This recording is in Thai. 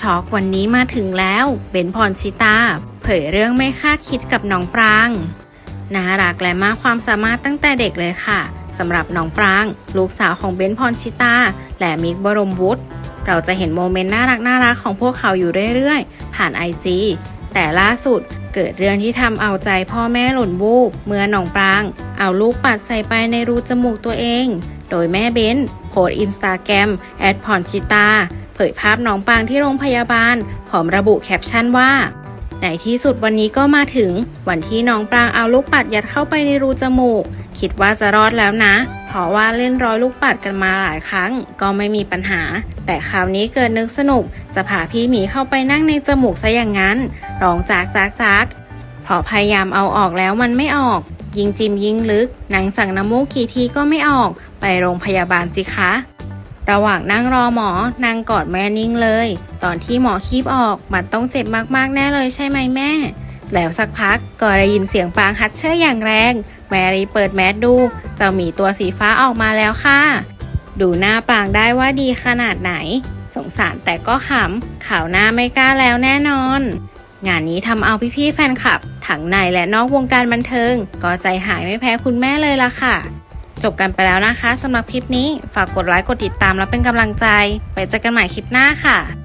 ช็อกวันนี้มาถึงแล้วเบนพรชิตา เผยเรื่องไม่คาดคิดกับน้องปราง น่ารักและมากความสามารถตั้งแต่เด็กเลยค่ะสำหรับน้องปราง ลูกสาวของเบนพรชิตา และมิกบรมวุฒิเราจะเห็นโมเมนต์น่ารักน่ารักของพวกเขาอยู่เรื่อยๆ ผ่านไอจีแต่ล่าสุดเกิดเรื่องที่ทำเอาใจพ่อแม่หล่นบูบเมื่อน้องปราง เอาลูกปัดใส่ไปในรูจมูกตัวเอง โดยแม่เบนโพสอินสตาแกรมแอดพรชิตา ผยภาพน้องปางที่โรงพยาบาลพร้อมระบุแคปชั่นว่าในที่สุดวันนี้ก็มาถึง วันที่น้องปรางเอาลูกปัดยัดเข้าไปในรูจมูก คิดว่าจะรอดแล้วนะ เพราะว่าเล่นร้อยลูกปัดกันมาหลายครั้ง ก็ไม่มีปัญหา แต่คราวนี้เกิดนึกสนุก จะพาพี่หมีเข้าไปนั่งในจมูกซะอย่างนั้นร้องจากจากจากเพราะพยายามเอาออกแล้วมันไม่ออก ยิงจิมยิงลึก หนังสั่งน้ำมูกกี่ทีก็ไม่ออก ไปโรงพยาบาลสิคะ ระหว่างนั่งรอหมอนางกอดแม่นิ่งเลย ตอนที่หมอคีบออกมันต้องเจ็บมากๆแน่เลยใช่ไหมแม่ แล้วสักพักก็ได้ยินเสียงปางฮัดเชอร์อย่างแรง แมรี่เปิดแมสดูเจ้าหมีตัวสีฟ้าออกมาแล้วค่ะ ดูหน้าปางได้ว่าดีขนาดไหน สงสารแต่ก็ขำข่าวหน้าไม่กล้าแล้วแน่นอน งานนี้ทำเอาพี่ๆแฟนคลับ ทั้งในและนอกวงการบันเทิง ก็ใจหายไม่แพ้คุณแม่เลยล่ะค่ะ จบกันไปแล้วนะคะสำหรับคลิปนี้ฝากกดไลค์กดติดตามแล้วเป็นกำลังใจ ไปเจอกันใหม่คลิปหน้าค่ะ